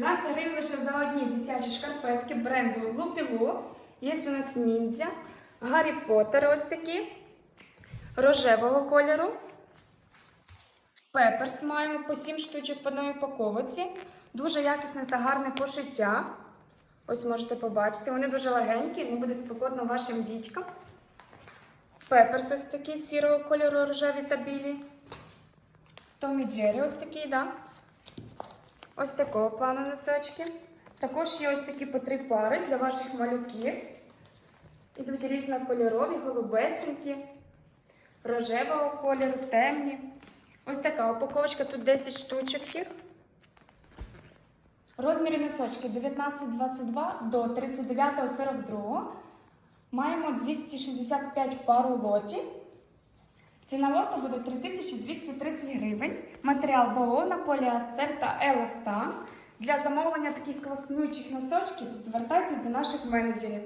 12 гривень лише за одні дитячі шкарпетки бренду Лупіло. Є у нас ніндзя, Гаррі Поттер ось такі, рожевого кольору. Пеперс маємо по 7 штучок в одній упаковці. Дуже якісне та гарне пошиття. Ось можете побачити. Вони дуже легенькі, не буде спекотно вашим дітькам. Пеперс ось такий сірого кольору, рожеві та білі. Томі Джері ось такий, да? Ось такого плану носочки. Також є ось такі по три пари для ваших малюків. Ідуть різнокольорові, голубесенькі, рожевого кольору, темні. Ось така упаковочка, тут 10 штучок їх. Розміри носочки 19,22 до 39,42. Маємо 265 пару лотів. Ціна лоту буде 3230 гривень. Матеріал бавовна, поліастер та еластан. Для замовлення таких класнючих носочків звертайтесь до наших менеджерів.